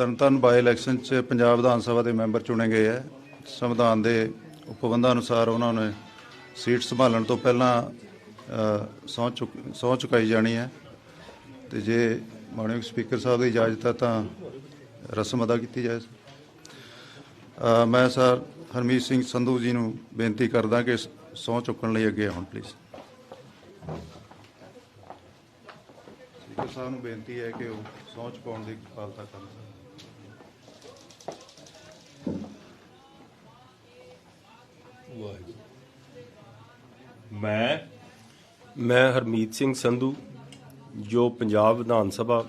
ਤਰਨਤਾਰਨ ਬਾਈ election 'ਚ ਪੰਜਾਬ ਵਿਧਾਨ ਸਭਾ ਦੇ member ਚੁਣੇ ਗਏ ਹੈ। ਸੰਵਿਧਾਨ ਦੇ ਉਪਬੰਧਾਂ ਅਨੁਸਾਰ ਉਹਨਾਂ ਨੇ ਸੀਟ ਸੰਭਾਲਣ ਤੋਂ ਪਹਿਲਾਂ ਸਹੁੰ ਚੁੱਕ, ਸਹੁੰ ਚੁਕਾਈ ਜਾਣੀ ਹੈ। ਤੇ ਜੇ ਮਾਨਯੋਗ ਸਪੀਕਰ ਸਾਹਿਬ ਦੀ ਇਜਾਜ਼ਤ ਹੈ ਤਾਂ ਰਸਮ ਅਦਾ ਕੀਤੀ ਜਾਏ। ਮੈਂ ਸਰ ਹਰਮੀਤ ਸਿੰਘ ਸੰਧੂ ਜੀ ਨੂੰ ਬੇਨਤੀ ਕਰਦਾ ਕਿ ਸਹੁੰ ਚੁੱਕਣ ਲਈ ਅੱਗੇ ਆਉਣ ਪਲੀਜ਼ ਸਪੀਕਰ ਸਾਹਿਬ ਨੂੰ ਬੇਨਤੀ ਹੈ ਕਿ ਉਹ ਸਹੁੰ ਚੁਕਾਉਣ ਦੀ ਕਿਫਾਲਤਾ ਕਰਨ। ਮੈਂ ਮੈਂ ਹਰਮੀਤ ਸਿੰਘ ਸੰਧੂ, ਜੋ ਪੰਜਾਬ ਵਿਧਾਨ ਸਭਾ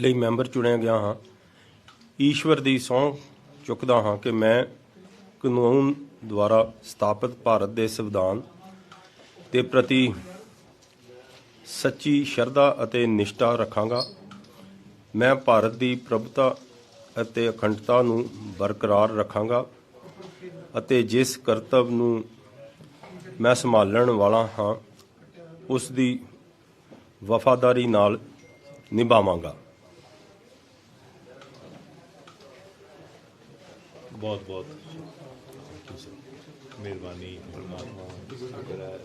ਲਈ ਮੈਂਬਰ ਚੁਣਿਆ ਗਿਆ ਹਾਂ, ਈਸ਼ਵਰ ਦੀ ਸਹੁੰ ਚੁੱਕਦਾ ਹਾਂ ਕਿ ਮੈਂ ਕਾਨੂੰਨ ਦੁਆਰਾ ਸਥਾਪਿਤ ਭਾਰਤ ਦੇ ਸੰਵਿਧਾਨ ਦੇ ਪ੍ਰਤੀ ਸੱਚੀ ਸ਼ਰਧਾ ਅਤੇ ਨਿਸ਼ਠਾ ਰੱਖਾਂਗਾ। ਮੈਂ ਭਾਰਤ ਦੀ ਪ੍ਰਭੁਤਾ ਅਤੇ ਅਖੰਡਤਾ ਨੂੰ ਬਰਕਰਾਰ ਰੱਖਾਂਗਾ ਅਤੇ ਜਿਸ ਕਰਤੱਵ ਨੂੰ ਮੈਂ ਸੰਭਾਲਣ ਵਾਲਾ ਹਾਂ ਉਸ ਦੀ ਵਫਾਦਾਰੀ ਨਾਲ ਨਿਭਾਵਾਂਗਾ। ਬਹੁਤ ਬਹੁਤ ਮਿਹਰਬਾਨੀ ਪਰਮਾਤਮਾ ਸ਼ੁਕਰ ਹੈ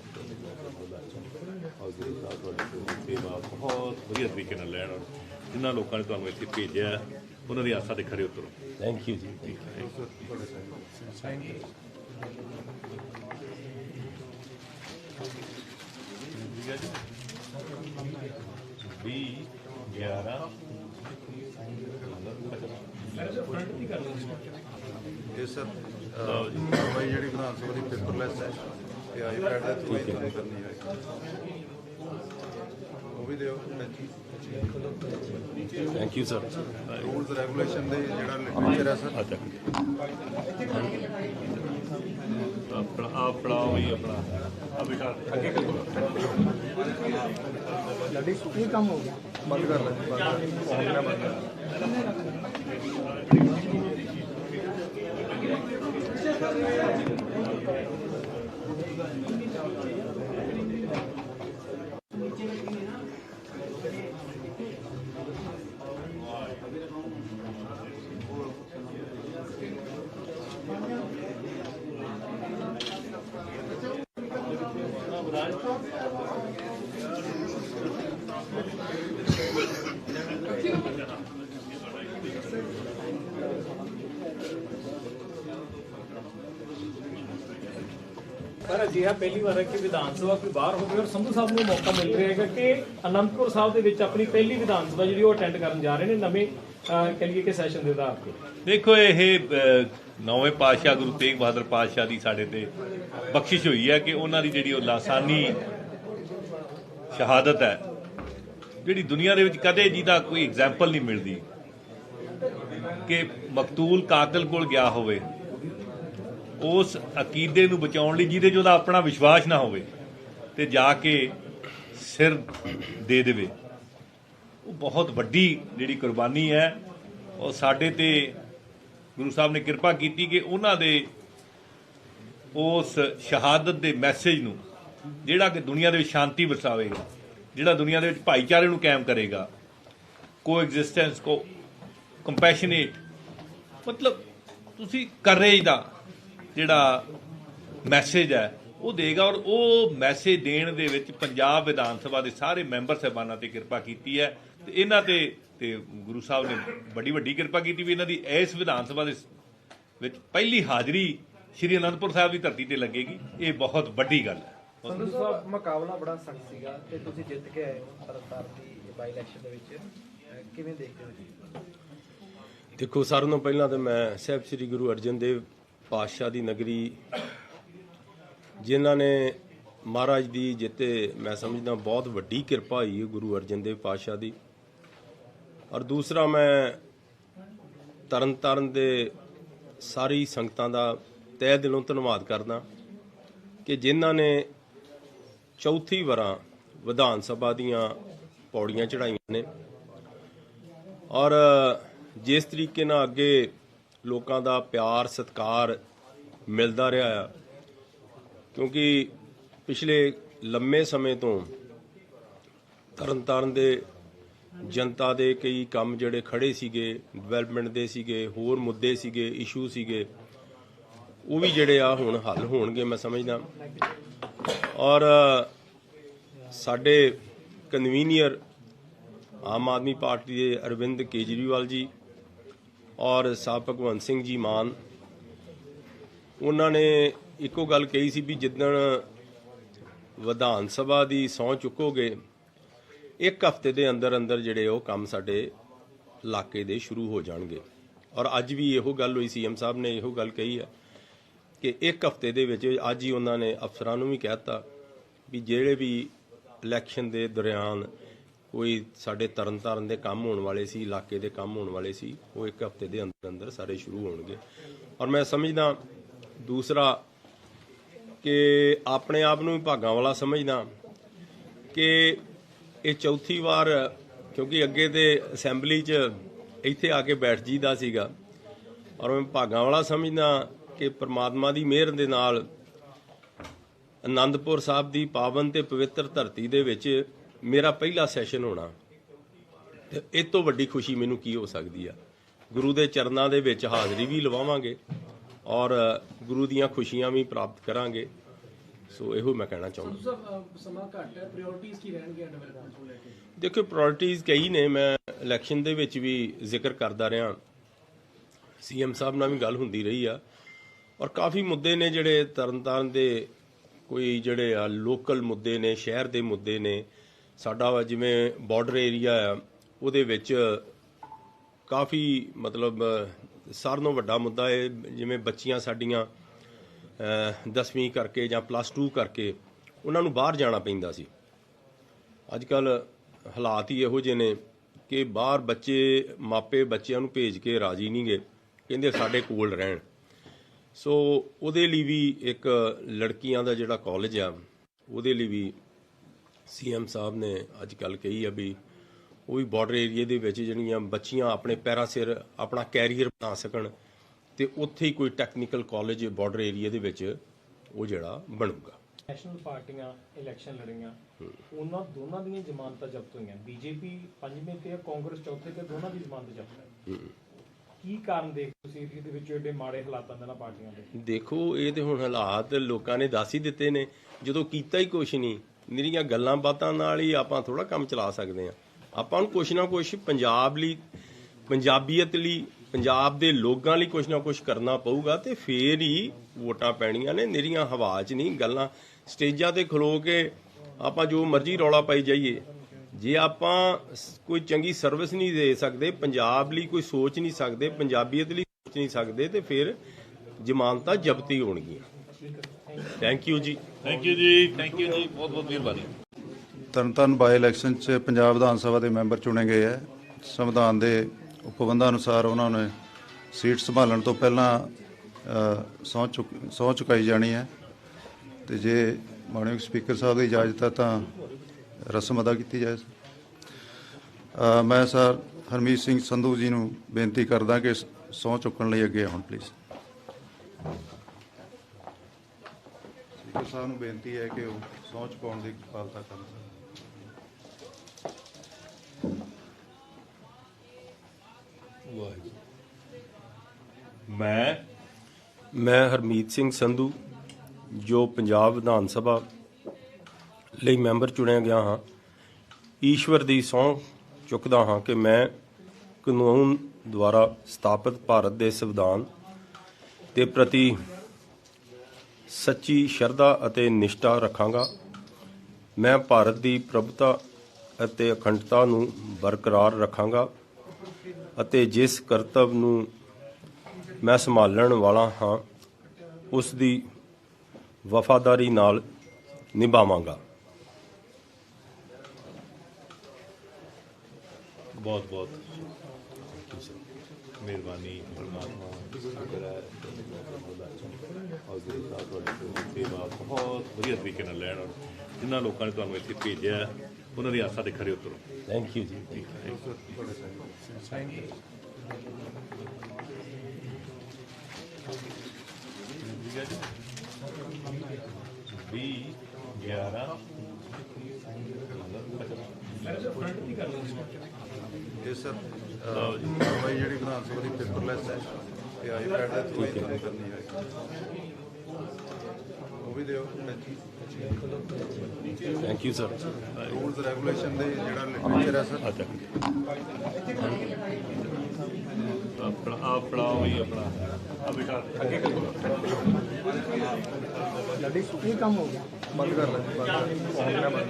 ਔਰ ਗੁਰੂ ਸਾਹਿਬ ਤੁਹਾਡੀ ਸੇਵਾ ਬਹੁਤ ਵਧੀਆ ਤਰੀਕੇ ਨਾਲ ਲੈਣ ਔਰ ਜਿਨ੍ਹਾਂ ਲੋਕਾਂ ਨੇ ਤੁਹਾਨੂੰ ਇੱਥੇ ਭੇਜਿਆ ਉਹਨਾਂ ਦੀ ਆਸਾਂ ਤੇ ਖਰੇ ਉਤਰੋ। ਥੈਂਕ ਯੂ ਜੀ। ਵੀਹ, ਗਿਆਰਾਂ ਇਹ ਸਰ ਕਾਰਵਾਈ ਜਿਹੜੀ ਵਿਧਾਨ ਸਭਾ ਦੀ ਪੇਪਰਲੈਸ ਹੈ ਇਹ ਆਈਪੈਡ ਦੇ ਥਰੂ ਹੀ ਤੁਹਾਨੂੰ ਕਰਨੀ ਹੈ। ਉਹ ਵੀ ਦਿਓ। Thank you sir rules regulation ਦੇ ਜਿਹੜਾ ਲਿਟਰੇਚਰ ਹੈ ਸਰ ਆਪਣਾ ਆਪਣਾ ਵੀ ਆਪਣਾ। ਆ ਬੇਟਾ ਅੱਗੇ ਕਰ ਬੰਦ ਕਰ ਲੈ ਜੀ, ਬੰਦ ਕਰ ਅਜਿਹਾ ਪਹਿਲੀ ਵਾਰ ਹੈ ਕਿ ਵਿਧਾਨ ਸਭਾ ਕੋਈ ਬਾਹਰ ਹੋਵੇ ਔਰ ਸੰਧੂ ਸਾਹਿਬ ਨੂੰ ਮੌਕਾ ਮਿਲ ਰਿਹਾ ਹੈਗਾ ਕਿ ਅਨੰਦਪੁਰ ਸਾਹਿਬ ਦੇ ਵਿੱਚ ਆਪਣੀ ਪਹਿਲੀ ਵਿਧਾਨ ਸਭਾ ਜਿਹੜੀ ਉਹ ਅਟੈਂਡ ਕਰਨ ਜਾ ਰਹੇ ਨੇ ਨਵੇਂ ਅਹ, ਕਹਿ ਸੈਸ਼ਨ ਦੇ ਆਧਾਰ ਤੇ। ਦੇਖੋ ਇਹ ਨੌਵੇਂ ਪਾਤਸ਼ਾਹ ਗੁਰੂ ਤੇਗ ਬਹਾਦਰ ਪਾਤਸ਼ਾਹ ਦੀ ਸਾਡੇ ਤੇ ਬਖਸ਼ਿਸ਼ ਹੋਈ ਹੈ ਕਿ ਉਹਨਾਂ ਦੀ ਜਿਹੜੀ ਉਹ ਲਾਸਾਨੀ ਸ਼ਹਾਦਤ ਹੈ ਜਿਹੜੀ ਦੁਨੀਆ ਦੇ ਵਿੱਚ ਕਦੇ ਜਿਹਦਾ ਕੋਈ ਐਗਜ਼ਾਮਪਲ ਨਹੀਂ ਮਿਲਦੀ। ਕਿ ਮਕਤੂਲ ਕਾਤਲ ਕੋਲ ਗਿਆ ਹੋਵੇ ਉਸ ਅਕੀਦੇ ਨੂੰ ਬਚਾਉਣ ਲਈ ਜਿਹਦੇ 'ਚ ਉਹਦਾ ਆਪਣਾ ਵਿਸ਼ਵਾਸ ਨਾ ਹੋਵੇ ਤੇ ਜਾ ਕੇ ਸਿਰ ਦੇ ਦੇਵੇ। ਉਹ ਬਹੁਤ ਵੱਡੀ ਜਿਹੜੀ ਕੁਰਬਾਨੀ ਹੈ, ਉਹ ਸਾਡੇ ਤੇ ਗੁਰੂ ਸਾਹਿਬ ਨੇ ਕਿਰਪਾ ਕੀਤੀ ਕਿ ਉਹਨਾਂ ਦੇ ਉਸ ਸ਼ਹਾਦਤ ਦੇ ਮੈਸੇਜ ਨੂੰ ਜਿਹੜਾ ਕਿ ਦੁਨੀਆ ਦੇ ਵਿੱਚ ਸ਼ਾਂਤੀ ਵਰਸਾਵੇਗਾ, ਜਿਹੜਾ ਦੁਨੀਆ ਦੇ ਵਿੱਚ ਭਾਈਚਾਰੇ ਨੂੰ ਕਾਇਮ ਕਰੇਗਾ ਕੋ ਐਗਜ਼ਿਸਟੈਂਸ ਕੋ ਕੰਪੈਸ਼ਨੇਟ ਮਤਲਬ ਤੁਸੀਂ ਕਰੇਜ ਦਾ ਜਿਹੜਾ ਮੈਸੇਜ ਹੈ ਉਹ ਦੇਗਾ ਔਰ ਉਹ ਮੈਸੇਜ ਦੇਣ ਦੇ ਵਿੱਚ ਪੰਜਾਬ ਵਿਧਾਨ ਸਭਾ ਦੇ ਸਾਰੇ ਮੈਂਬਰ ਸਹਿਬਾਨਾਂ ਤੇ ਕਿਰਪਾ ਕੀਤੀ ਹੈ ਤੇ ਇਹਨਾਂ ਤੇ ਤੇ ਗੁਰੂ ਸਾਹਿਬ ਨੇ ਬੜੀ ਵੱਡੀ ਕਿਰਪਾ ਕੀਤੀ ਵੀ ਇਹਨਾਂ ਦੀ ਇਸ ਵਿਧਾਨ ਸਭਾ ਦੇ ਵਿੱਚ ਪਹਿਲੀ ਹਾਜ਼ਰੀ ਸ਼੍ਰੀ ਅਨੰਦਪੁਰ ਸਾਹਿਬ ਦੀ ਧਰਤੀ ਤੇ ਲੱਗੇਗੀ। ਇਹ ਬਹੁਤ ਵੱਡੀ ਗੱਲ ਹੈ। ਸੰਧੂ ਸਾਹਿਬ ਮੁਕਾਬਲਾ ਬੜਾ ਸਖਤ ਸੀਗਾ ਤੇ ਤੁਸੀਂ ਜਿੱਤ ਕੇ ਆਏ ਹੋ ਤਰਨਤਾਰਨ ਦੀ ਬਾਈ ਇਲੈਕਸ਼ਨ ਦੇ ਵਿੱਚ। ਅਹ ਕਿਵੇਂ ਦੇਖਦੇ ਹੋ ਜੀ? ਦੇਖੋ ਸਾਰਿਆਂ ਤੋਂ ਪਹਿਲਾਂ ਤਾਂ ਮੈਂ ਸਾਹਿਬ ਸ੍ਰੀ ਗੁਰੂ ਅਰਜਨ ਦੇਵ ਪਾਤਸ਼ਾਹ ਦੀ ਨਗਰੀ ਜਿਨ੍ਹਾਂ ਨੇ ਮਹਾਰਾਜ ਦੀ ਜਿੱਤੇ ਮੈਂ ਸਮਝਦਾ ਬਹੁਤ ਵੱਡੀ ਕਿਰਪਾ ਹੋਈ ਹੈ ਗੁਰੂ ਅਰਜਨ ਦੇਵ ਪਾਤਸ਼ਾਹ ਦੀ। ਔਰ ਦੂਸਰਾ ਮੈਂ ਤਰਨ ਤਰਨਤਾਰਨ ਦੇ ਸਾਰੀ ਸੰਗਤਾਂ ਦਾ ਤਹਿ ਦਿਲੋਂ ਧੰਨਵਾਦ ਕਰਦਾ ਕਿ ਜਿਨ੍ਹਾਂ ਨੇ ਚੌਥੀ ਵਾਰਾਂ ਵਿਧਾਨ ਸਭਾ ਦੀਆਂ ਪੌੜੀਆਂ ਚੜਾਈਆਂ ਨੇ। ਔਰ ਜਿਸ ਤਰੀਕੇ ਨਾਲ ਅੱਗੇ ਲੋਕਾਂ ਦਾ ਪਿਆਰ, ਸਤਿਕਾਰ ਮਿਲਦਾ ਰਿਹਾ ਆ। ਕਿਉਂਕਿ ਪਿਛਲੇ ਲੰਮੇ ਸਮੇਂ ਤੋਂ ਤਰਨਤਾਰਨ ਦੇ ਜਨਤਾ ਦੇ ਕਈ ਕੰਮ ਜਿਹੜੇ ਖੜੇ ਸੀਗੇ ਡਿਵੈਲਪਮੈਂਟ ਦੇ ਸੀਗੇ, ਹੋਰ ਮੁੱਦੇ ਸੀਗੇ ਇਸ਼ੂ ਸੀਗੇ, ਉਹ ਵੀ ਜਿਹੜੇ ਆ ਹੁਣ ਹੱਲ ਹੋਣਗੇ, ਮੈਂ ਸਮਝਦਾ। ਔਰ ਸਾਡੇ ਕਨਵੀਨੀਅਰ ਆਮ ਆਦਮੀ ਪਾਰਟੀ ਦੇ ਅਰਵਿੰਦ ਕੇਜਰੀਵਾਲ ਜੀ ਔਰ ਸਾਹਿਬ ਭਗਵੰਤ ਸਿੰਘ ਜੀ ਮਾਨ, ਉਹਨਾਂ ਨੇ ਇੱਕੋ ਗੱਲ ਕਹੀ ਸੀ ਵੀ ਜਿੱਦਣ ਵਿਧਾਨ ਸਭਾ ਦੀ ਸਹੁੰ ਚੁੱਕੋਗੇ, ਇੱਕ ਹਫ਼ਤੇ ਦੇ ਅੰਦਰ ਅੰਦਰ ਜਿਹੜੇ ਉਹ ਕੰਮ ਸਾਡੇ ਇਲਾਕੇ ਦੇ ਸ਼ੁਰੂ ਹੋ ਜਾਣਗੇ। ਔਰ ਅੱਜ ਵੀ ਇਹੋ ਗੱਲ ਹੋਈ, ਸੀਐਮ ਸਾਹਿਬ ਨੇ ਇਹੋ ਗੱਲ ਕਹੀ ਹੈ ਕਿ ਇੱਕ ਹਫ਼ਤੇ ਦੇ ਵਿੱਚ ਅੱਜ ਹੀ ਉਹਨਾਂ ਨੇ ਅਫਸਰਾਂ ਨੂੰ ਵੀ ਕਹਿਤਾ ਵੀ ਜਿਹੜੇ ਵੀ ਇਲੈਕਸ਼ਨ ਦੇ ਦੌਰਾਨ ਕੋਈ ਸਾਡੇ ਤਰਨਤਾਰਨ ਦੇ ਕੰਮ ਹੋਣ ਵਾਲੇ ਸੀ, ਇਲਾਕੇ ਦੇ ਕੰਮ ਹੋਣ ਵਾਲੇ ਸੀ, ਉਹ ਇੱਕ ਹਫ਼ਤੇ ਦੇ ਅੰਦਰ ਅੰਦਰ ਸਾਰੇ ਸ਼ੁਰੂ ਹੋਣਗੇ। ਔਰ ਮੈਂ ਸਮਝਦਾ, ਦੂਸਰਾ ਕਿ ਆਪਣੇ ਆਪ ਨੂੰ ਵੀ ਭਾਗਾਂ ਵਾਲਾ ਸਮਝਦਾ ਕਿ ਇਹ ਚੌਥੀ ਵਾਰ, ਕਿਉਂਕਿ ਅੱਗੇ ਤੇ ਅਸੈਂਬਲੀ 'ਚ ਇੱਥੇ ਆ ਕੇ ਬੈਠ ਜੀਦਾ ਸੀਗਾ। ਔਰ ਮੈਂ ਭਾਗਾਂ ਵਾਲਾ ਸਮਝਦਾ ਕਿ ਪ੍ਰਮਾਤਮਾ ਦੀ ਮਿਹਰ ਦੇ ਨਾਲ ਅਨੰਦਪੁਰ ਸਾਹਿਬ ਦੀ ਪਾਵਨ ਤੇ ਪਵਿੱਤਰ ਧਰਤੀ ਦੇ ਵਿੱਚ ਮੇਰਾ ਪਹਿਲਾ ਸੈਸ਼ਨ ਹੋਣਾ ਤੇ ਇਹ ਤੋਂ ਵੱਡੀ ਖੁਸ਼ੀ ਮੈਨੂੰ ਕੀ ਹੋ ਸਕਦੀ ਆ? ਗੁਰੂ ਦੇ ਚਰਨਾਂ ਦੇ ਵਿੱਚ ਹਾਜ਼ਰੀ ਵੀ ਲਵਾਵਾਂਗੇ ਔਰ ਗੁਰੂ ਦੀਆਂ ਖੁਸ਼ੀਆਂ ਵੀ ਪ੍ਰਾਪਤ ਕਰਾਂਗੇ। ਸੋ ਇਹੋ ਮੈਂ ਕਹਿਣਾ ਚਾਹੁੰਦਾ। ਸਮਾਂ ਘੱਟ ਹੈ। ਪ੍ਰਾਇੋਰਟੀਆਂ ਕੀ ਰਹਿਣਗੀਆਂ ਡਿਵੈਲਪਮੈਂਟ ਨੂੰ ਲੈ ਕੇ? ਦੇਖੋ ਪ੍ਰਾਇੋਰਟੀਜ਼ ਕਈ ਨੇ। ਮੈਂ ਇਲੈਕਸ਼ਨ ਦੇ ਵਿੱਚ ਵੀ ਜ਼ਿਕਰ ਕਰਦਾ ਰਿਹਾ। ਸੀਐਮ ਸਾਹਿਬ ਨਾਲ ਵੀ ਗੱਲ ਹੁੰਦੀ ਰਹੀ ਆ। ਔਰ ਕਾਫੀ ਮੁੱਦੇ ਨੇ ਜਿਹੜੇ ਤਰਨਤਾਰਨ ਦੇ ਕੋਈ ਜਿਹੜੇ ਆ ਲੋਕਲ ਮੁੱਦੇ ਨੇ ਸ਼ਹਿਰ ਦੇ ਮੁੱਦੇ ਨੇ। ਸਾਡਾ ਜਿਵੇਂ ਬਾਰਡਰ ਏਰੀਆ ਆ, ਉਹਦੇ ਵਿੱਚ ਕਾਫੀ ਮਤਲਬ ਸਾਰਿਆਂ ਨਾਲੋਂ ਵੱਡਾ ਮੁੱਦਾ ਹੈ ਜਿਵੇਂ ਬੱਚੀਆਂ ਸਾਡੀਆਂ 10ਵੀਂ ਕਰਕੇ ਜਾਂ ਪਲੱਸ 2 ਕਰਕੇ ਉਹਨਾਂ ਨੂੰ ਬਾਹਰ ਜਾਣਾ ਪੈਂਦਾ ਸੀ। ਅੱਜ ਕੱਲ ਹਾਲਾਤ ਹੀ ਇਹੋ ਜਿਹੇ ਨੇ ਕਿ ਬਾਹਰ ਬੱਚੇ, ਮਾਪੇ ਬੱਚਿਆਂ ਨੂੰ ਭੇਜ ਕੇ ਰਾਜੀ ਨਹੀਂਗੇ ਕਹਿੰਦੇ ਸਾਡੇ ਕੋਲ ਰਹਿਣ। ਸੋ ਉਹਦੇ ਲਈ ਵੀ ਇੱਕ ਲੜਕੀਆਂ ਦਾ ਜਿਹੜਾ ਕਾਲਜ ਆ, ਉਹਦੇ ਲਈ ਵੀ ਸੀਐਮ ਸਾਹਿਬ ਨੇ ਅੱਜ ਕੱਲ ਕਹੀ ਆ ਵੀ ਉਹ ਵੀ ਬਾਰਡਰ ਏਰੀਆ ਦੇ ਵਿੱਚ ਜਿਹੜੀਆਂ ਬੱਚੀਆਂ ਆਪਣੇ ਪੈਰਾਂ ਸਿਰ ਆਪਣਾ ਕੈਰੀਅਰ ਬਣਾ ਸਕਣ ਤੇ ਉੱਥੇ ਹੀ ਕੋਈ ਟੈਕਨੀਕਲ ਕਾਲਜ ਬਾਰਡਰ ਏਰੀਆ ਦੇ ਵਿੱਚ ਉਹ ਜਿਹੜਾ ਬਣੂਗਾ। ਨੈਸ਼ਨਲ ਪਾਰਟੀਆਂ ਇਲੈਕਸ਼ਨ ਲੜੀਆਂ ਉਹਨਾਂ ਦੋਨਾਂ ਦੀਆਂ ਜ਼ਮਾਨਤਾਂ ਜ਼ਬਤ ਹੋਈਆਂ। ਬੀਜੇਪੀ ਪੰਜਵੇਂ ਤੇ ਕਾਂਗਰਸ ਚੌਥੇ ਤੇ ਦੋਨਾਂ ਦੀ ਜ਼ਮਾਨਤ ਜ਼ਬਤ ਹੈ ਕੀ ਕਾਰਨ ਦੇਖ ਤੁਸੀਂ ਏਰੀਏ ਦੇ ਵਿੱਚ ਏਡੇ ਮਾੜੇ ਹਾਲਾਤਾਂ ਦੇ ਨਾਲ ਪਾਰਟੀਆਂ ਦੇ? ਦੇਖੋ ਇਹ ਤੇ ਹੁਣ ਹਾਲਾਤ ਲੋਕਾਂ ਨੇ ਦੱਸ ਹੀ ਦਿੱਤੇ ਨੇ। ਜਦੋਂ ਕੀਤਾ ਹੀ ਕੁਛ ਨਹੀਂ ਨਿਰੀਆਂ ਗੱਲਾਂ ਬਾਤਾਂ ਨਾਲ ਹੀ ਆਪਾਂ ਥੋੜਾ ਕੰਮ ਚਲਾ ਸਕਦੇ ਆ ਆਪਾਂ ਨੂੰ ਕੁਛ ਨਾ ਕੁਛ ਪੰਜਾਬ ਲਈ, ਪੰਜਾਬੀਅਤ ਲਈ, ਪੰਜਾਬ ਦੇ ਲੋਕਾਂ ਲਈ ਕੁਛ ਨਾ ਕੁਛ ਕਰਨਾ ਪਊਗਾ ਤੇ ਫੇਰ ਹੀ ਵੋਟਾਂ ਪੈਣੀਆਂ ਨੇ। ਨਿਰੀਆਂ ਹਵਾ 'ਚ ਨਹੀਂ ਗੱਲਾਂ। ਸਟੇਜਾਂ ਤੇ ਖਲੋ ਕੇ ਆਪਾਂ ਜੋ ਮਰਜ਼ੀ ਰੌਲਾ ਪਾਈ ਜਾਈਏ। ਜੇ ਆਪਾਂ ਕੋਈ ਚੰਗੀ ਸਰਵਿਸ ਨਹੀਂ ਦੇ ਸਕਦੇ, ਪੰਜਾਬ ਲਈ ਕੋਈ ਸੋਚ ਨਹੀਂ ਸਕਦੇ, ਪੰਜਾਬੀਅਤ ਲਈ ਸੋਚ ਨਹੀਂ ਸਕਦੇ ਤੇ ਫਿਰ ਜ਼ਮਾਨਤਾਂ ਜਬਤੀ ਹੋਣਗੀਆਂ। Thank you ji. Thank you ji thank you ji, ਬਹੁਤ ਬਹੁਤ ਮਿਹਰਬਾਨੀ। ਤਰਨਤਾਰਨ ਬਾਈ ਇਲੈਕਸ਼ਨ 'ਚ ਪੰਜਾਬ ਵਿਧਾਨ ਸਭਾ ਦੇ ਮੈਂਬਰ ਚੁਣੇ ਗਏ ਹੈ ਸੰਵਿਧਾਨ ਦੇ ਉਪਬੰਧਾਂ ਅਨੁਸਾਰ ਉਹਨਾਂ ਨੇ ਸੀਟ ਸੰਭਾਲਣ ਤੋਂ ਪਹਿਲਾਂ ਸਹੁੰ ਚੁੱਕ, ਸਹੁੰ ਚੁਕਾਈ ਜਾਣੀ ਹੈ। ਤੇ ਜੇ ਮਾਨਯੋਗ ਸਪੀਕਰ ਸਾਹਿਬ ਦੀ ਇਜਾਜ਼ਤ ਹੈ ਤਾਂ ਰਸਮ ਅਦਾ ਕੀਤੀ ਜਾਏ। ਮੈਂ ਸਰ ਹਰਮੀਤ ਸਿੰਘ ਸੰਧੂ ਜੀ ਨੂੰ ਬੇਨਤੀ ਕਰਦਾ ਕਿ ਸਹੁੰ ਚੁੱਕਣ ਲਈ ਅੱਗੇ ਆਉਣ ਪਲੀਜ਼ ਸਪੀਕਰ ਸਾਹਿਬ ਨੂੰ ਬੇਨਤੀ ਹੈ ਕਿ ਉਹ ਸਹੁੰ ਚੁਕਾਉਣ ਦੀ ਕਿਫਾਲਤਾ ਕਰਨ। ਮੈਂ ਮੈਂ ਹਰਮੀਤ ਸਿੰਘ ਸੰਧੂ ਜੋ ਪੰਜਾਬ ਵਿਧਾਨ ਸਭਾ ਲਈ ਮੈਂਬਰ ਚੁਣਿਆ ਗਿਆ ਹਾਂ। ਈਸ਼ਵਰ ਦੀ ਸਹੁੰ ਚੁੱਕਦਾ ਹਾਂ ਕਿ ਮੈਂ ਕਾਨੂੰਨ ਦੁਆਰਾ ਸਥਾਪਿਤ ਭਾਰਤ ਦੇ ਸੰਵਿਧਾਨ ਦੇ ਪ੍ਰਤੀ ਸੱਚੀ ਸ਼ਰਧਾ ਅਤੇ ਨਿਸ਼ਠਾ ਰੱਖਾਂਗਾ। ਮੈਂ ਭਾਰਤ ਦੀ ਪ੍ਰਭੁਤਾ ਅਤੇ ਅਖੰਡਤਾ ਨੂੰ ਬਰਕਰਾਰ ਰੱਖਾਂਗਾ ਅਤੇ ਜਿਸ ਕਰਤੱਵ ਨੂੰ ਮੈਂ ਸੰਭਾਲਣ ਵਾਲਾ ਹਾਂ, ਉਸ ਦੀ ਵਫਾਦਾਰੀ ਨਾਲ ਨਿਭਾਵਾਂਗਾ। ਬਹੁਤ ਬਹੁਤ ਮਿਹਰਬਾਨੀ ਪਰਮਾਤਮਾ। ਔਰ ਗੁਰੂ ਸਾਹਿਬ ਤੁਹਾਡੀ ਸੇਵਾ ਬਹੁਤ ਵਧੀਆ ਤਰੀਕੇ ਨਾਲ ਲੈਣ ਔਰ ਜਿਨ੍ਹਾਂ ਲੋਕਾਂ ਨੇ ਤੁਹਾਨੂੰ ਇੱਥੇ ਭੇਜਿਆ ਉਹਨਾਂ ਦੀ ਆਸਾਂ ਤੇ ਖਰੇ ਉਤਰੋ ਥੈਂਕ ਯੂ ਜੀ ਵੀਹ 11 ਇਹ ਸਰ ਜਿਹੜੀ ਵਿਧਾਨ ਸਭਾ ਦੀ ਪੇਪਰਲੈਸ ਹੈ ਤੇ ਆਈਪੈਡ ਦੇ ਥਰੂ ਹੀ ਤੁਹਾਨੂੰ ਕਰਨੀ ਹੈ। ਉਹ ਵੀ ਦਿਓ thank you sir rules regulation ਦੇ ਜਿਹੜਾ ਲਿਟਰੇਚਰ ਹੈ ਸਰ ਆਪਣਾ ਆਪਣਾ ਵੀ ਆਪਣਾ। ਆ ਬੇਟਾ ਅੱਗੇ ਕਰੋ ਬੰਦ ਕਰ ਲੈ ਪਰ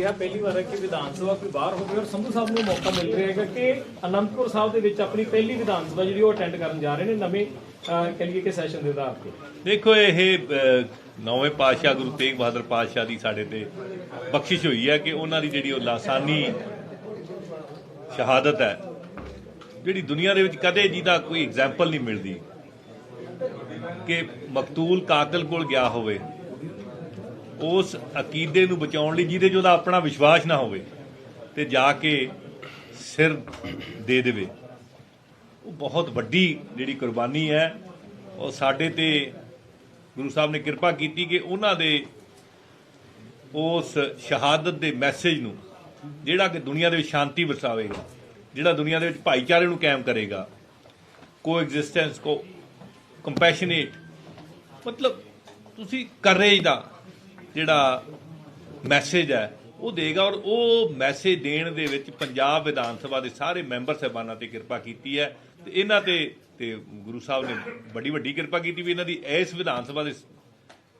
ਅਜਿਹਾ ਪਹਿਲੀ ਵਾਰ ਹੈ ਕਿ ਵਿਧਾਨ ਸਭਾ ਕੋਈ ਬਾਹਰ ਹੋਵੇ ਔਰ ਸੰਧੂ ਸਾਹਿਬ ਨੂੰ ਮੌਕਾ ਮਿਲ ਰਿਹਾ ਹੈਗਾ ਕਿ ਅਨੰਦਪੁਰ ਸਾਹਿਬ ਦੇ ਵਿੱਚ ਆਪਣੀ ਪਹਿਲੀ ਵਿਧਾਨ ਸਭਾ ਜਿਹੜੀ ਉਹ ਅਟੈਂਡ ਕਰਨ ਜਾ ਰਹੇ ਨੇ ਨਵੇਂ ਅਹ, ਕਿ ਸੈਸ਼ਨ ਦੇ ਆਧਾਰ ਤੇ। ਦੇਖੋ ਇਹ ਨੌਵੇਂ ਪਾਤਸ਼ਾਹ ਗੁਰੂ ਤੇਗ ਬਹਾਦਰ ਪਾਤਸ਼ਾਹ ਦੀ ਸਾਡੇ ਤੇ ਬਖਸ਼ਿਸ਼ ਹੋਈ ਹੈ ਕਿ ਉਹਨਾਂ ਦੀ ਜਿਹੜੀ ਉਹ ਲਾਸਾਨੀ ਸ਼ਹਾਦਤ ਹੈ ਜਿਹੜੀ ਦੁਨੀਆ ਦੇ ਵਿੱਚ ਕਦੇ ਜਿਹਦਾ ਕੋਈ ਐਗਜ਼ਾਮਪਲ ਨਹੀਂ ਮਿਲਦੀ ਕਿ ਮਕਤੂਲ ਕਾਤਲ ਕੋਲ ਗਿਆ ਹੋਵੇ। ਉਸ ਅਕੀਦੇ ਨੂੰ ਬਚਾਉਣ ਲਈ ਜਿਹਦੇ 'ਚ ਉਹਦਾ ਆਪਣਾ ਵਿਸ਼ਵਾਸ ਨਾ ਹੋਵੇ ਤੇ ਜਾ ਕੇ ਸਿਰ ਦੇ ਦੇਵੇ। ਉਹ ਬਹੁਤ ਵੱਡੀ ਜਿਹੜੀ ਕੁਰਬਾਨੀ ਹੈ, ਉਹ ਸਾਡੇ ਤੇ ਗੁਰੂ ਸਾਹਿਬ ਨੇ ਕਿਰਪਾ ਕੀਤੀ ਕਿ ਉਹਨਾਂ ਦੇ ਉਸ ਸ਼ਹਾਦਤ ਦੇ ਮੈਸੇਜ ਨੂੰ ਜਿਹੜਾ ਕਿ ਦੁਨੀਆ ਦੇ ਵਿੱਚ ਸ਼ਾਂਤੀ ਵਰਸਾਵੇਗਾ, ਜਿਹੜਾ ਦੁਨੀਆ ਦੇ ਵਿੱਚ ਭਾਈਚਾਰੇ ਨੂੰ ਕਾਇਮ ਕਰੇਗਾ ਕੋ ਐਗਜ਼ਿਸਟੈਂਸ ਕੋ ਕੰਪੈਸ਼ਨੇਟ ਮਤਲਬ ਤੁਸੀਂ ਕਰੇਜ ਦਾ ਜਿਹੜਾ ਮੈਸੇਜ ਹੈ ਉਹ ਦੇਗਾ ਔਰ ਉਹ ਮੈਸੇਜ ਦੇਣ ਦੇ ਵਿੱਚ ਪੰਜਾਬ ਵਿਧਾਨ ਸਭਾ ਦੇ ਸਾਰੇ ਮੈਂਬਰ ਸਾਹਿਬਾਨਾਂ ਤੇ ਕਿਰਪਾ ਕੀਤੀ ਹੈ ਤੇ ਇਹਨਾਂ ਤੇ ਤੇ ਗੁਰੂ ਸਾਹਿਬ ਨੇ ਵੱਡੀ ਵੱਡੀ ਕਿਰਪਾ ਕੀਤੀ ਵੀ ਇਹਨਾਂ ਦੀ ਇਸ ਵਿਧਾਨ ਸਭਾ ਦੇ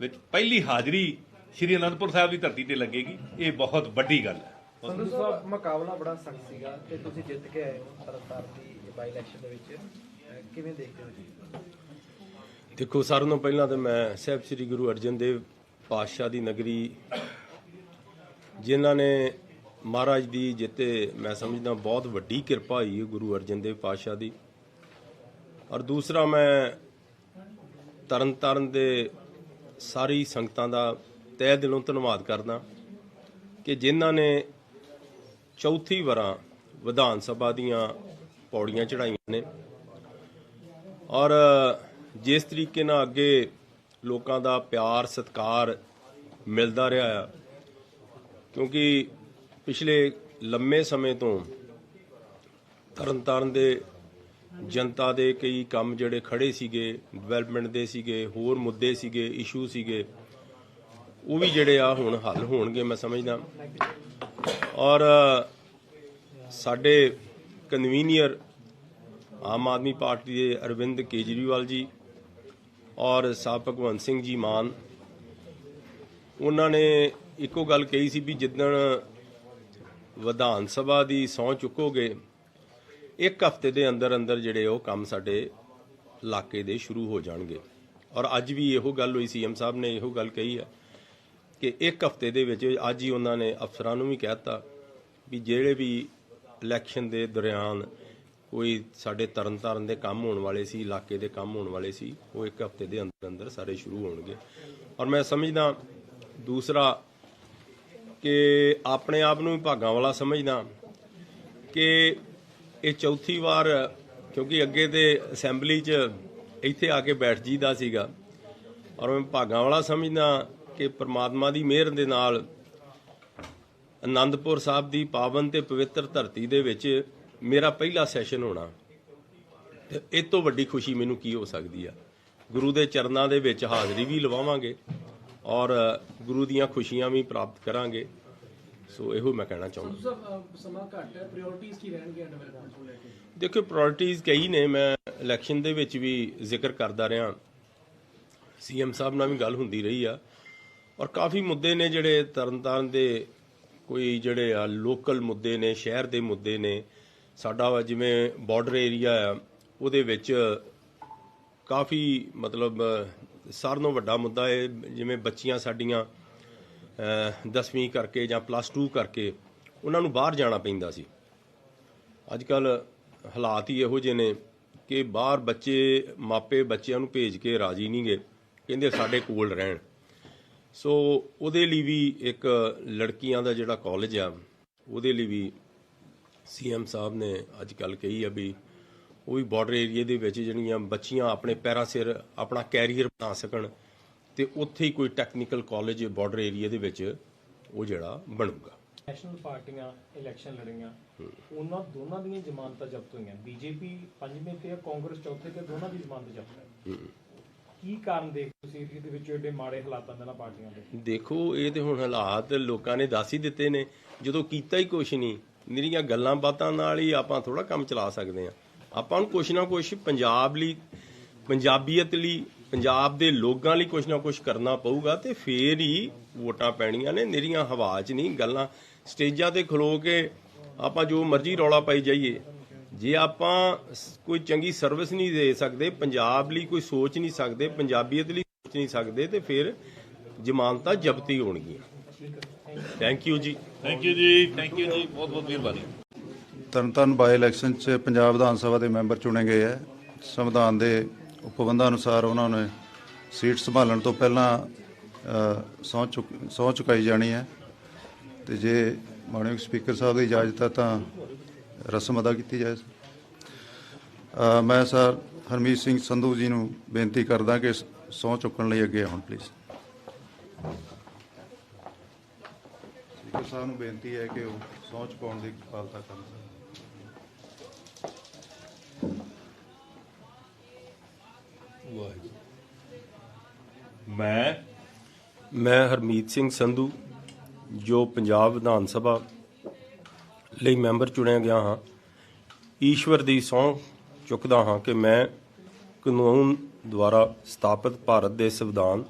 ਵਿੱਚ ਪਹਿਲੀ ਹਾਜ਼ਰੀ ਸ਼੍ਰੀ ਅਨੰਦਪੁਰ ਸਾਹਿਬ ਦੀ ਧਰਤੀ ਤੇ ਲੱਗੇਗੀ। ਇਹ ਬਹੁਤ ਵੱਡੀ ਗੱਲ ਹੈ। ਸੰਧੂ ਸਾਹਿਬ ਮੁਕਾਬਲਾ ਬੜਾ ਸਖਤ ਸੀਗਾ ਤੇ ਤੁਸੀਂ ਜਿੱਤ ਕੇ ਆਏ ਹੋ ਤਰਨਤਾਰਨ ਦੀ ਬਾਈ ਇਲੈਕਸ਼ਨ ਦੇ ਵਿੱਚ। ਅਹ ਕਿਵੇਂ ਦੇਖਦੇ ਹੋ ਜੀ? ਦੇਖੋ ਸਾਰਿਆਂ ਤੋਂ ਪਹਿਲਾਂ ਤਾਂ ਮੈਂ ਸਾਹਿਬ ਸ੍ਰੀ ਗੁਰੂ ਅਰਜਨ ਦੇਵ ਪਾਤਸ਼ਾਹ ਦੀ ਨਗਰੀ, ਜਿਨ੍ਹਾਂ ਨੇ ਮਹਾਰਾਜ ਦੀ ਜਿੱਤੇ ਮੈਂ ਸਮਝਦਾ ਬਹੁਤ ਵੱਡੀ ਕਿਰਪਾ ਹੋਈ ਹੈ ਗੁਰੂ ਅਰਜਨ ਦੇਵ ਪਾਤਸ਼ਾਹ ਦੀ। ਔਰ ਦੂਸਰਾ ਮੈਂ ਤਰਨ ਤਰਨਤਾਰਨ ਦੇ ਸਾਰੀ ਸੰਗਤਾਂ ਦਾ ਤਹਿ ਦਿਲੋਂ ਧੰਨਵਾਦ ਕਰਦਾ ਕਿ ਜਿਨ੍ਹਾਂ ਨੇ ਚੌਥੀ ਵਾਰਾਂ ਵਿਧਾਨ ਸਭਾ ਦੀਆਂ ਪੌੜੀਆਂ ਚੜਾਈਆਂ ਨੇ। ਔਰ ਜਿਸ ਤਰੀਕੇ ਨਾਲ ਅੱਗੇ ਲੋਕਾਂ ਦਾ ਪਿਆਰ, ਸਤਿਕਾਰ ਮਿਲਦਾ ਰਿਹਾ ਆ। ਕਿਉਂਕਿ ਪਿਛਲੇ ਲੰਮੇ ਸਮੇਂ ਤੋਂ ਤਰਨਤਾਰਨ ਦੇ ਜਨਤਾ ਦੇ ਕਈ ਕੰਮ ਜਿਹੜੇ ਖੜੇ ਸੀਗੇ ਡਿਵੈਲਪਮੈਂਟ ਦੇ ਸੀਗੇ, ਹੋਰ ਮੁੱਦੇ ਸੀਗੇ ਇਸ਼ੂ ਸੀਗੇ, ਉਹ ਵੀ ਜਿਹੜੇ ਆ ਹੁਣ ਹੱਲ ਹੋਣਗੇ, ਮੈਂ ਸਮਝਦਾ। ਔਰ ਸਾਡੇ ਕਨਵੀਨੀਅਰ ਆਮ ਆਦਮੀ ਪਾਰਟੀ ਦੇ ਅਰਵਿੰਦ ਕੇਜਰੀਵਾਲ ਜੀ ਔਰ ਸਾਹਿਬ ਭਗਵੰਤ ਸਿੰਘ ਜੀ ਮਾਨ, ਉਹਨਾਂ ਨੇ ਇੱਕੋ ਗੱਲ ਕਹੀ ਸੀ ਵੀ ਜਿੱਦਣ ਵਿਧਾਨ ਸਭਾ ਦੀ ਸਹੁੰ ਚੁੱਕੋਗੇ, ਇੱਕ ਹਫ਼ਤੇ ਦੇ ਅੰਦਰ ਅੰਦਰ ਜਿਹੜੇ ਉਹ ਕੰਮ ਸਾਡੇ ਇਲਾਕੇ ਦੇ ਸ਼ੁਰੂ ਹੋ ਜਾਣਗੇ। ਔਰ ਅੱਜ ਵੀ ਇਹੋ ਗੱਲ ਹੋਈ, ਸੀਐਮ ਸਾਹਿਬ ਨੇ ਇਹੋ ਗੱਲ ਕਹੀ ਹੈ ਕਿ ਇੱਕ ਹਫ਼ਤੇ ਦੇ ਵਿੱਚ ਅੱਜ ਹੀ ਉਹਨਾਂ ਨੇ ਅਫਸਰਾਂ ਨੂੰ ਵੀ ਕਹਿਤਾ ਵੀ ਜਿਹੜੇ ਵੀ ਇਲੈਕਸ਼ਨ ਦੇ ਦੌਰਾਨ ਕੋਈ ਸਾਡੇ ਤਰਨਤਾਰਨ ਦੇ ਕੰਮ ਹੋਣ ਵਾਲੇ ਸੀ, ਇਲਾਕੇ ਦੇ ਕੰਮ ਹੋਣ ਵਾਲੇ ਸੀ, ਉਹ ਇੱਕ ਹਫ਼ਤੇ ਦੇ ਅੰਦਰ ਅੰਦਰ ਸਾਰੇ ਸ਼ੁਰੂ ਹੋਣਗੇ। ਔਰ ਮੈਂ ਸਮਝਦਾ, ਦੂਸਰਾ ਕਿ ਆਪਣੇ ਆਪ ਨੂੰ ਵੀ ਭਾਗਾਂ ਵਾਲਾ ਸਮਝਦਾ ਕਿ ਇਹ ਚੌਥੀ ਵਾਰ, ਕਿਉਂਕਿ ਅੱਗੇ ਤੇ ਅਸੈਂਬਲੀ 'ਚ ਇੱਥੇ ਆ ਕੇ ਬੈਠ ਜੀਦਾ ਸੀਗਾ, ਔਰ ਮੈਂ ਭਾਗਾਂ ਵਾਲਾ ਸਮਝਦਾ ਕਿ ਪ੍ਰਮਾਤਮਾ ਦੀ ਮਿਹਰ ਦੇ ਨਾਲ ਆਨੰਦਪੁਰ ਸਾਹਿਬ ਦੀ ਪਾਵਨ ਤੇ ਪਵਿੱਤਰ ਧਰਤੀ ਦੇ ਵਿੱਚ ਮੇਰਾ ਪਹਿਲਾ ਸੈਸ਼ਨ ਹੋਣਾ ਤੇ ਇਹ ਤੋਂ ਵੱਡੀ ਖੁਸ਼ੀ ਮੈਨੂੰ ਕੀ ਹੋ ਸਕਦੀ ਆ? ਗੁਰੂ ਦੇ ਚਰਨਾਂ ਦੇ ਵਿੱਚ ਹਾਜ਼ਰੀ ਵੀ ਲਵਾਵਾਂਗੇ ਔਰ ਗੁਰੂ ਦੀਆਂ ਖੁਸ਼ੀਆਂ ਵੀ ਪ੍ਰਾਪਤ ਕਰਾਂਗੇ। ਸੋ ਇਹੋ ਮੈਂ ਕਹਿਣਾ ਚਾਹੁੰਦਾ। ਸਮਾਂ ਘੱਟ ਹੈ ਪ੍ਰਾਇੋਰਟੀਜ਼ ਕੀ ਰਹਿਣਗੀਆਂ ਡਿਵੈਲਪਮੈਂਟ ਨੂੰ ਲੈ ਕੇ। ਦੇਖੋ ਪ੍ਰਾਇੋਰਟੀਜ਼ ਕਈ ਨੇ ਮੈਂ ਇਲੈਕਸ਼ਨ ਦੇ ਵਿੱਚ ਵੀ ਜ਼ਿਕਰ ਕਰਦਾ ਰਿਹਾ। ਸੀਐਮ ਸਾਹਿਬ ਨਾਲ ਵੀ ਗੱਲ ਹੁੰਦੀ ਰਹੀ ਆ। ਔਰ ਕਾਫੀ ਮੁੱਦੇ ਨੇ ਜਿਹੜੇ ਤਰਨਤਾਰਨ ਦੇ ਕੋਈ ਜਿਹੜੇ ਆ ਲੋਕਲ ਮੁੱਦੇ ਨੇ ਸ਼ਹਿਰ ਦੇ ਮੁੱਦੇ ਨੇ ਸਾਡਾ ਜਿਵੇਂ ਬਾਰਡਰ ਏਰੀਆ ਆ, ਉਹਦੇ ਵਿੱਚ ਕਾਫੀ ਮਤਲਬ ਸਾਰਿਆਂ ਨਾਲੋਂ ਵੱਡਾ ਮੁੱਦਾ ਹੈ ਜਿਵੇਂ ਬੱਚੀਆਂ ਸਾਡੀਆਂ 10ਵੀਂ ਕਰਕੇ ਜਾਂ ਪਲੱਸ 2 ਕਰਕੇ ਉਹਨਾਂ ਨੂੰ ਬਾਹਰ ਜਾਣਾ ਪੈਂਦਾ ਸੀ। ਅੱਜ ਕੱਲ ਹਾਲਾਤ ਹੀ ਇਹੋ ਜਿਹੇ ਨੇ ਕਿ ਬਾਹਰ ਬੱਚੇ, ਮਾਪੇ ਬੱਚਿਆਂ ਨੂੰ ਭੇਜ ਕੇ ਰਾਜੀ ਨਹੀਂ ਗਏ, ਕਹਿੰਦੇ ਸਾਡੇ ਕੋਲ ਰਹਿਣ। ਸੋ ਉਹਦੇ ਲਈ ਵੀ ਇੱਕ ਲੜਕੀਆਂ ਦਾ ਜਿਹੜਾ ਕਾਲਜ ਆ, ਉਹਦੇ ਲਈ ਵੀ ਸੀਐਮ ਸਾਹਿਬ ਨੇ ਅੱਜ ਕੱਲ ਕਹੀ ਆ ਵੀ ਉਹ ਵੀ ਬਾਰਡਰ ਏਰੀਆ ਦੇ ਵਿੱਚ ਜਿਹੜੀਆਂ ਬੱਚੀਆਂ ਆਪਣੇ ਪੈਰਾਂ ਸਿਰ ਆਪਣਾ ਕੈਰੀਅਰ ਬਣਾ ਸਕਣ ਤੇ ਉੱਥੇ ਹੀ ਕੋਈ ਟੈਕਨੀਕਲ ਕਾਲਜ ਬਾਰਡਰ ਏਰੀਆ ਦੇ ਵਿੱਚ ਉਹ ਜਿਹੜਾ ਬਣੂਗਾ। ਨੈਸ਼ਨਲ ਪਾਰਟੀਆਂ ਇਲੈਕਸ਼ਨ ਲੜੀਆਂ ਉਹਨਾਂ ਦੋਨਾਂ ਦੀਆਂ ਜ਼ਮਾਨਤਾਂ ਜ਼ਬਤ ਹੋਈਆਂ। ਬੀਜੇਪੀ ਪੰਜਵੇਂ ਤੇ ਕਾਂਗਰਸ ਚੌਥੇ ਤੇ ਦੋਨਾਂ ਦੀ ਜ਼ਮਾਨਤ ਜ਼ਬਤ ਹੈ ਕੀ ਕਾਰਨ ਦੇਖ ਤੁਸੀਂ ਏਰੀਏ ਦੇ ਵਿੱਚ ਏਡੇ ਮਾੜੇ ਹਾਲਾਤਾਂ ਦੇ ਨਾਲ ਪਾਰਟੀਆਂ ਦੇ? ਦੇਖੋ ਇਹ ਤੇ ਹੁਣ ਹਾਲਾਤ ਲੋਕਾਂ ਨੇ ਦੱਸ ਹੀ ਦਿੱਤੇ ਨੇ। ਜਦੋਂ ਕੀਤਾ ਹੀ ਕੁਛ ਨਹੀਂ ਨਿਰੀਆਂ ਗੱਲਾਂ ਬਾਤਾਂ ਨਾਲ ਹੀ ਆਪਾਂ ਥੋੜਾ ਕੰਮ ਚਲਾ ਸਕਦੇ ਆ ਆਪਾਂ ਨੂੰ ਕੁਛ ਨਾ ਕੁਛ ਪੰਜਾਬ ਲਈ, ਪੰਜਾਬੀਅਤ ਲਈ, ਪੰਜਾਬ ਦੇ ਲੋਕਾਂ ਲਈ ਕੁਛ ਨਾ ਕੁਛ ਕਰਨਾ ਪਊਗਾ ਤੇ ਫੇਰ ਹੀ ਵੋਟਾਂ ਪੈਣੀਆਂ ਨੇ। ਨਿਰੀਆਂ ਹਵਾ 'ਚ ਨਹੀਂ ਗੱਲਾਂ। ਸਟੇਜਾਂ ਤੇ ਖਲੋ ਕੇ ਆਪਾਂ ਜੋ ਮਰਜ਼ੀ ਰੌਲਾ ਪਾਈ ਜਾਈਏ। ਜੇ ਆਪਾਂ ਕੋਈ ਚੰਗੀ ਸਰਵਿਸ ਨਹੀਂ ਦੇ ਸਕਦੇ, ਪੰਜਾਬ ਲਈ ਕੋਈ ਸੋਚ ਨਹੀਂ ਸਕਦੇ, ਪੰਜਾਬੀਅਤ ਲਈ ਸੋਚ ਨਹੀਂ ਸਕਦੇ ਤੇ ਫਿਰ ਜ਼ਮਾਨਤਾਂ ਜ਼ਬਤੀ ਹੋਣਗੀਆਂ। Thank you ji thank you ji thank you ji ਬਹੁਤ ਬਹੁਤ ਮਿਹਰਬਾਨੀ ਤਰਨਤਾਰਨ ਬਾਈ ਇਲੈਕਸ਼ਨ 'ਚ ਪੰਜਾਬ ਵਿਧਾਨ ਸਭਾ ਦੇ ਮੈਂਬਰ ਚੁਣੇ ਗਏ ਹੈ। ਸੰਵਿਧਾਨ ਦੇ ਉਪਬੰਧਾਂ ਅਨੁਸਾਰ ਉਹਨਾਂ ਨੇ ਸੀਟ ਸੰਭਾਲਣ ਤੋਂ ਪਹਿਲਾਂ ਸਹੁੰ ਚੁੱਕ ਸਹੁੰ ਚੁਕਾਈ ਜਾਣੀ ਹੈ। ਤੇ ਜੇ ਮਾਨਯੋਗ ਸਪੀਕਰ ਸਾਹਿਬ ਦੀ ਇਜਾਜ਼ਤ ਹੈ ਤਾਂ ਰਸਮ ਅਦਾ ਕੀਤੀ ਜਾਏ। ਮੈਂ ਸਰ ਹਰਮੀਤ ਸਿੰਘ ਸੰਧੂ ਜੀ ਨੂੰ ਬੇਨਤੀ ਕਰਦਾ ਕਿ ਸਹੁੰ ਚੁੱਕਣ ਲਈ ਅੱਗੇ ਆਉਣ ਪਲੀਜ਼ ਸਪੀਕਰ ਸਾਹਿਬ ਨੂੰ ਬੇਨਤੀ ਹੈ ਕਿ ਉਹ ਸਹੁੰ ਚੁਕਾਉਣ ਦੀ ਕਿਫਾਲਤਾ ਕਰਨ। ਮੈਂ ਮੈਂ ਹਰਮੀਤ ਸਿੰਘ ਸੰਧੂ ਜੋ ਪੰਜਾਬ ਵਿਧਾਨ ਸਭਾ ਲਈ ਮੈਂਬਰ ਚੁਣਿਆ ਗਿਆ ਹਾਂ ਈਸ਼ਵਰ ਦੀ ਸਹੁੰ ਚੁੱਕਦਾ ਹਾਂ ਕਿ ਮੈਂ ਕਾਨੂੰਨ ਦੁਆਰਾ ਸਥਾਪਿਤ ਭਾਰਤ ਦੇ ਸੰਵਿਧਾਨ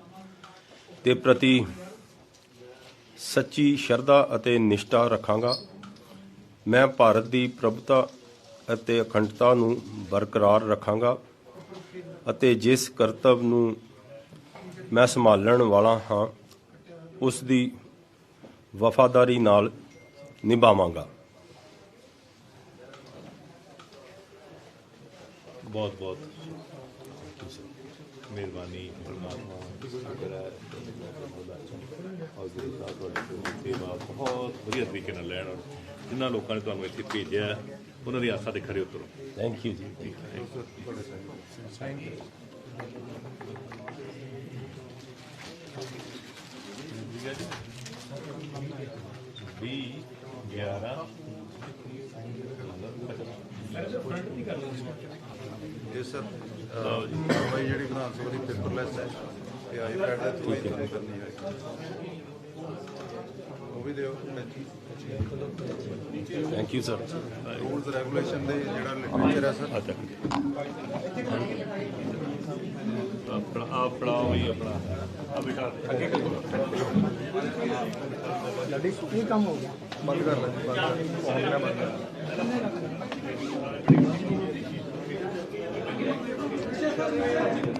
ਦੇ ਪ੍ਰਤੀ ਸੱਚੀ ਸ਼ਰਧਾ ਅਤੇ ਨਿਸ਼ਠਾ ਰੱਖਾਂਗਾ। ਮੈਂ ਭਾਰਤ ਦੀ ਪ੍ਰਭੁਤਾ ਅਤੇ ਅਖੰਡਤਾ ਨੂੰ ਬਰਕਰਾਰ ਰੱਖਾਂਗਾ ਅਤੇ ਜਿਸ ਕਰਤੱਵ ਨੂੰ ਮੈਂ ਸੰਭਾਲਣ ਵਾਲਾ ਹਾਂ, ਉਸ ਦੀ ਵਫਾਦਾਰੀ ਨਾਲ ਨਿਭਾਵਾਂਗਾ। ਬਹੁਤ ਬਹੁਤ ਮਿਹਰਬਾਨੀ ਪਰਮਾਤਮਾ ਸੇਵਾ ਬਹੁਤ ਵਧੀਆ ਤਰੀਕੇ ਨਾਲ ਲੈਣ ਔਰ ਜਿਨ੍ਹਾਂ ਲੋਕਾਂ ਨੇ ਤੁਹਾਨੂੰ ਇੱਥੇ ਭੇਜਿਆ ਉਹਨਾਂ ਦੀ ਆਸਾਂ ਤੇ ਖਰੇ ਉਤਰੋ। ਥੈਂਕ ਯੂ ਜੀ। ਵੀਹ, ਗਿਆਰਾਂ ਇਹ ਸਰ ਕਾਰਵਾਈ ਜਿਹੜੀ ਵਿਧਾਨ ਸਭਾ ਦੀ ਪੇਪਰਲੈਸ ਹੈ ਇਹ ਆਈਪੈਡ ਦੇ ਥਰੂ ਹੀ ਕਰਨੀ ਹੈ। ਉਹ ਵੀ ਦਿਓ। Thank you sir rules regulation ਦੇ ਜਿਹੜਾ ਲਿਟਰੇਚਰ ਹੈ ਸਰ ਆਪਣਾ ਆਪਣਾ ਵੀ ਆਪਣਾ। ਆ ਬਿਠਾ ਅੱਗੇ ਬੰਦ ਕਰ ਲੈ ਬੰਦ ਕਰ। Thank you.